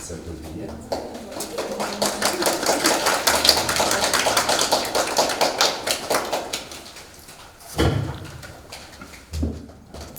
Це тобі.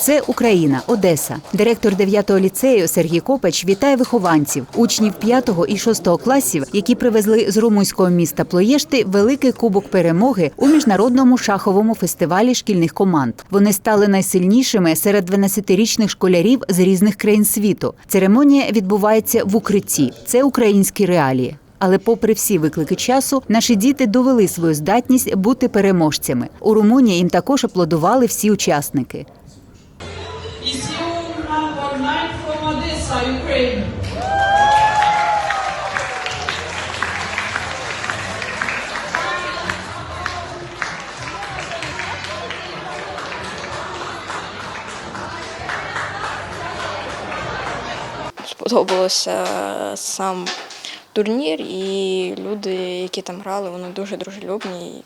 Це Україна, Одеса. Директор 9-го ліцею Сергій Копач вітає вихованців, учнів 5-го і 6-го класів, які привезли з румунського міста Плоєшти великий кубок перемоги у міжнародному шаховому фестивалі шкільних команд. Вони стали найсильнішими серед 12-річних школярів з різних країн світу. Церемонія відбувається в укритті. Це українські реалії. Але, попри всі виклики часу, наші діти довели свою здатність бути переможцями. У Румунії їм також аплодували всі учасники. Nine from Odessa, Ukraine. сподобався сам турнір і люди, які там грали, вони дуже дружелюбні.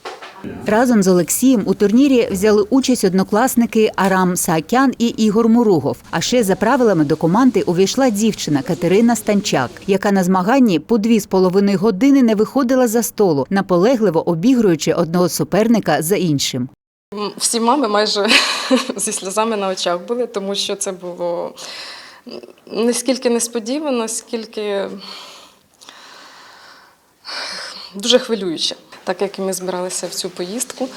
Разом з Олексієм у турнірі взяли участь однокласники Арам Саакян і Ігор Муругов. А ще за правилами до команди увійшла дівчина Катерина Станчак, яка на змаганні по дві з половиною години не виходила за столу, наполегливо обігруючи одного суперника за іншим. Всі мами майже зі сльозами на очах були, тому що це було не скільки несподівано, скільки дуже хвилююче. Так як і ми збиралися в цю поїздку,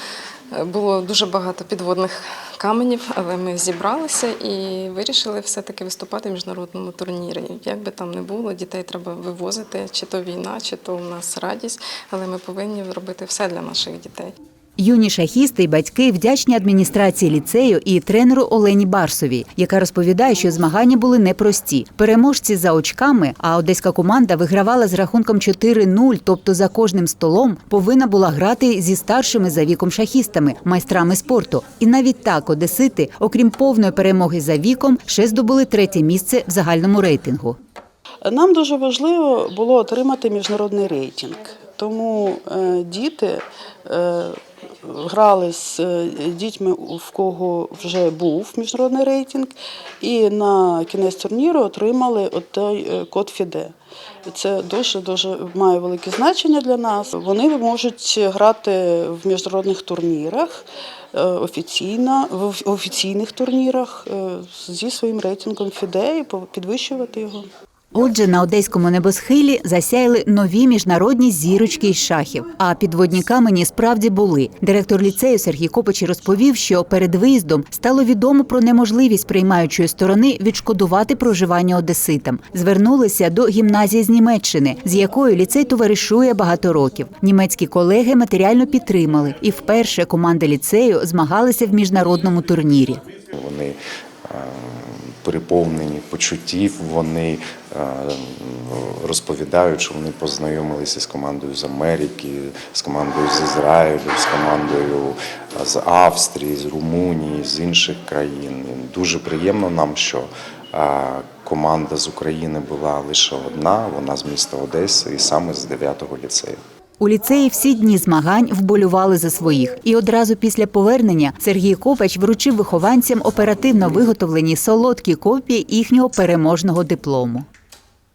е, було дуже багато підводних каменів, але ми зібралися і вирішили все-таки виступати в міжнародному турнірі. Як би там не було, дітей треба вивозити, чи то війна, чи то у нас радість, але ми повинні робити все для наших дітей. Юні шахісти й батьки вдячні адміністрації ліцею і тренеру Олені Барсовій, яка розповідає, що змагання були непрості. Переможці за очками, а одеська команда вигравала з рахунком 4-0, тобто за кожним столом повинна була грати зі старшими за віком шахістами, майстрами спорту. І навіть так одесити, окрім повної перемоги за віком, ще здобули третє місце в загальному рейтингу. Нам дуже важливо було отримати міжнародний рейтинг, тому е, діти е, грали з е, дітьми, в кого вже був міжнародний рейтинг, і на кінець турніру отримали той е, код ФІДЕ. Це дуже дуже має велике значення для нас. Вони можуть грати в міжнародних турнірах е, офіційно, в офіційних турнірах зі своїм рейтингом ФІДЕ і підвищувати його. Отже, на одеському небосхилі засяяли нові міжнародні зірочки із шахів. А підводні камені справді були. Директор ліцею Сергій Копач розповів, що перед виїздом стало відомо про неможливість приймаючої сторони відшкодувати проживання одеситам. Звернулися до гімназії з Німеччини, з якою ліцей товаришує багато років. Німецькі колеги матеріально підтримали, і вперше команда ліцею змагалися в міжнародному турнірі. Вони переповнені почуттів, вони е, розповідають, що вони познайомилися з командою з Америки, з командою з Ізраїлю, з командою е, з Австрії, з Румунії, з інших країн. Дуже приємно нам, що е, команда з України була лише одна, вона з міста Одеси і саме з 9-го ліцею. У ліцеї всі дні змагань вболювали за своїх. І одразу після повернення Сергій Копач вручив вихованцям оперативно виготовлені солодкі копії їхнього переможного диплому.